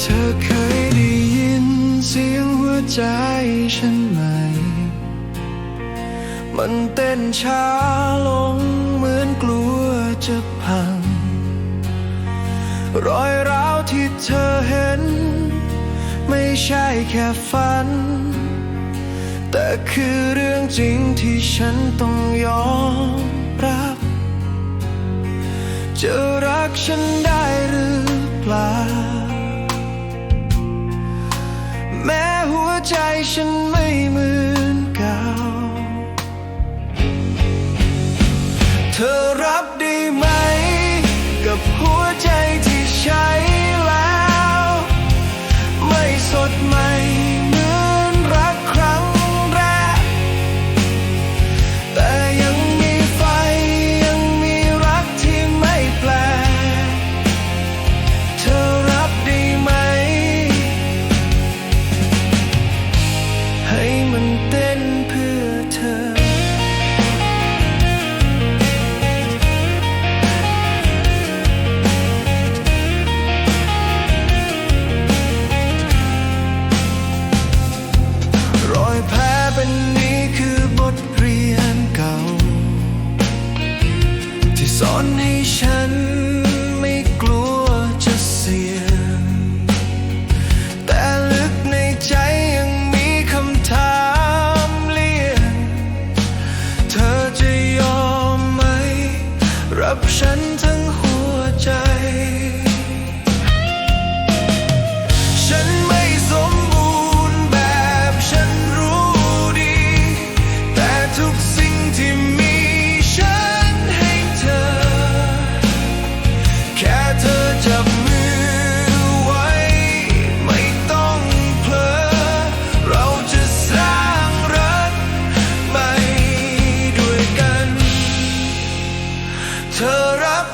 เธอเคยได้ยินเสียงหัวใจฉันไหม มันเต้นช้าลงเหมือนกลัวจะพัง รอยร้าวที่เธอเห็น ไม่ใช่แค่ฝัน แต่คือเรื่องจริงที่ฉันต้องยอมรับจะรักฉันได้หรือเปล่า แจัมือไวไม่ต้องเพลอ เราจะสร้างรักใหม่ด้วยกัน เธอรับ